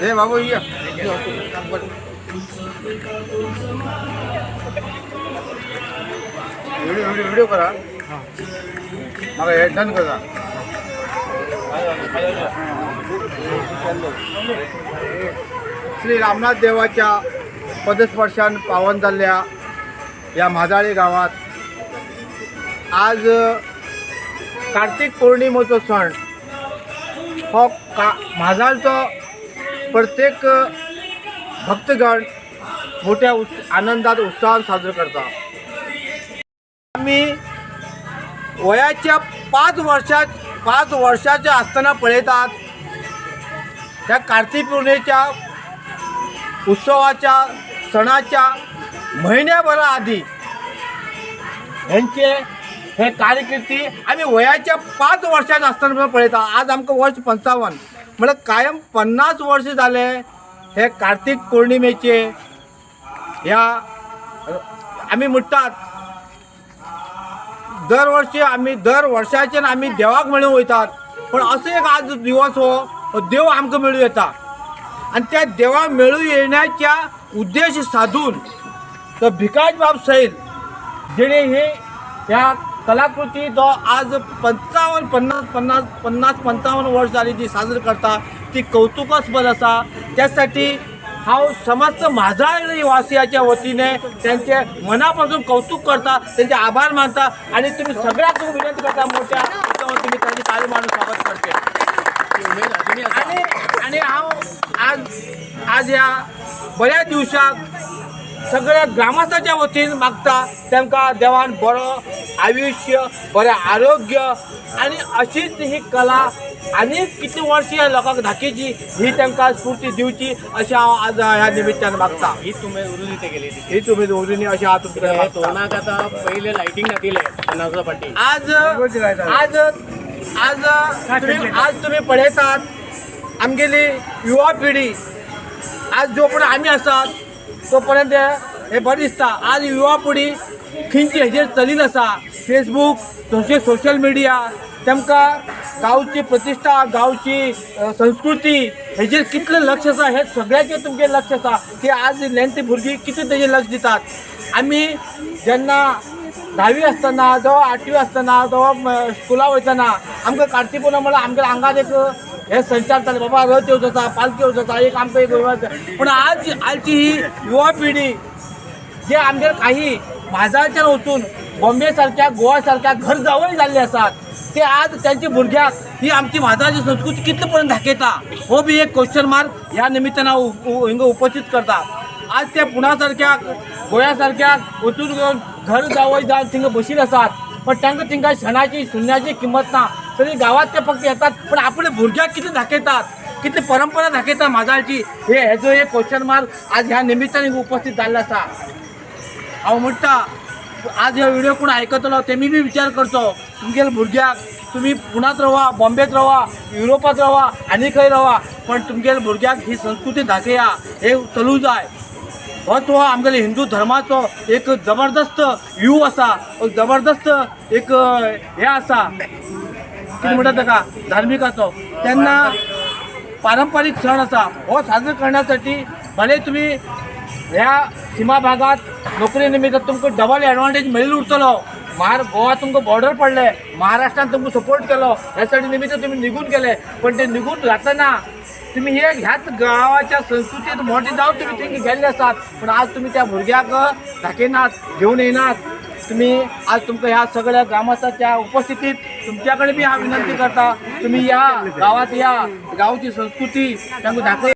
हे बाबू ये. Video video video करा. मला हे डन करा. श्री रामनाथ देवाच्या पदस्पर्शान पावन जाल्ल्या या म्हादाळे गावात. आज कार्तिक पौर्णिमेचो सण हो का म्हाजाळचो प्रत्येक भक्तगण मोठ्या उस आनंदात उत्साहात साजरो करता आम्ही वयाच्या पाच वर्षात पाच वर्षाच्या असताना पळयतात त्या कार्तिक पौर्णिमेच्या उत्सवाच्या सणाच्या महिन्याभरा आधी ह्यांचे हे कार्यकिर्ती आम्ही वयाच्या पाच वर्षाच्या असताना पळयता. आज आमकां वर्ष पंचावन्न. म्हळ्यार कायम पन्नास वर्ष जाले हे कार्तिक पौर्णिमेचे. ह्या आम्ही म्हणटात दरवर्षी आम्ही दर वर्षाच्यान आम्ही देवाक मेळून वयतात. पण असो एक आज दिवस हो, हो देव आमकां मेळूं येता. आणि त्या देवा मेळूं येण्याच्या उद्देश साधून तो भिकाज बाब सैल जेणे हे ह्या कलाकृती जो आज पंचावन्न पन्नास पन्नास पन्नास पंचावन्न वर्ष जाली जी साजरी करता. ती कौतुकास्पद आसा त्यासाठी हांव समस्त म्हाजाळ वासियाच्या वतीने त्यांचे मनापासून कौतुक करता त्यांचे आभार मानता आणि तुम्ही सगळ्यात विनंती करता मोठ्या हाच्या वतीने त्यांची ताळी मारून स्वागत करते. आणि आणि हांव आज आज ह्या बऱ्या दिवसाक सगळ्या ग्रामस्थाच्या वतीन मागता तांकां देवान बरो आयुष्य बरें आरोग्य आणि अशीच ही कला आनीक कितली वर्षी ह्या लोकांक दाखयची ही तांकां स्फूर्ती दिवची अशें हांव आज ह्या निमित्तान मागता. ही तुम्ही उरून इथे गेली ही तुमी उर्नी अशें हांव तुमचे. तोंडाक आता पहिले लाइटिंग घातिले पन्नास पाटी आज आज आज आज तुम्ही पळयतात आमगेली युवा पिढी. आज जो पण आमी आसात तोपर्यंत हे बरें दिसता. आज युवा पिढी खंयची हेजेर चलीत आसा फेसबूक तशें सोशल मिडिया तेमकां गांवची प्रतिश्ठा गांवची संस्कृती हेजेर कितलें लक्ष आसा हे सगळ्याचेर तुमचें लक्ष आसा की आज लेंथी भुरगीं कितें तेजेर लक्ष दितात. आमी जेन्ना धावी आसतना जावं आठवी आसतना जो स्कुला वयतना आमकां कार्तिक पौर्णिमा म्हणल्यार आमच्या आंगार एक हे संचार चालले बाबा रथ येवचो आसा पालखी येवचो आसा एक आमकां एक वैवाद- पण आज आजची ही युवा पिढी जे आमचे काही म्हाजाळच्यान वचून बॉम्बे सारख्या गोवा सारख्या घर जावळ जाल्ले आसात ते आज त्यांच्या भुरग्याक ही आमची म्हाजाळची संस्कृती कितले पर्यंत दाखयता हो बी एक क्वेश्चन मार्क ह्या निमित्तान हांव हिंगा उपस्थित करता आज ते पुणा सारख्या गोंया सारख्या वचून घेवन घर जावळ जावन थिंगा बशील आसात पण तांकां थिंगा क्षणाची शून्याची किंमत ना तरी गावात ते फक्त येतात पण आपले भुरग्याक कितें दाखयतात किती परंपरा दाखयता म्हाजाळची हे हेजो एक क्वेश्चन मार्क आज ह्या निमित्तान उपस्थित जाल्लो आसा हांव म्हणटा आज हे व्हिडिओ कोण आयकतलो तेमी बी विचार करचो तुमगेल्या भुरग्याक तुमी पुण्यात रावा बॉम्बेत रावा युरोपात रावा आनी खंय रावा पण तुमगेल्या भुरग्याक ही संस्कृती दाखया हे चलूं जाय. होच हो आमगेले हिंदू धर्माचो एक जबरदस्त व्यू आसा जबरदस्त एक हे आसा कितें म्हणटा ताका धार्मिकाचो तेन्ना पारंपारीक सण आसा हो साजरो करण्यासाठी भले तुम्ही ह्या सीमा भागात नोकरी निमित्त तुमकां डबल एडवांटेज मिळेल उरतलो महार गोवा तुमकां बॉर्डर पडले महाराष्ट्रान तुमकां सपोर्ट केलो. ह्या निमित्त तुम्ही निघून गेले. पण ते निघून जाताना तुम्ही हे ह्याच गावाच्या संस्कृतीत मोठे जाऊन तुम्ही तिथे गेल्ले आसात पण आज तुम्ही त्या भुरग्याक दाखयनात घेवन येनात तुम्ही आज तुमच्या ह्या सगळ्या ग्रामस्थाच्या उपस्थितीत तुमच्याकडे बी हा विनंती करता तुम्ही या गावात या गावची संस्कृती त्यांना दाखव.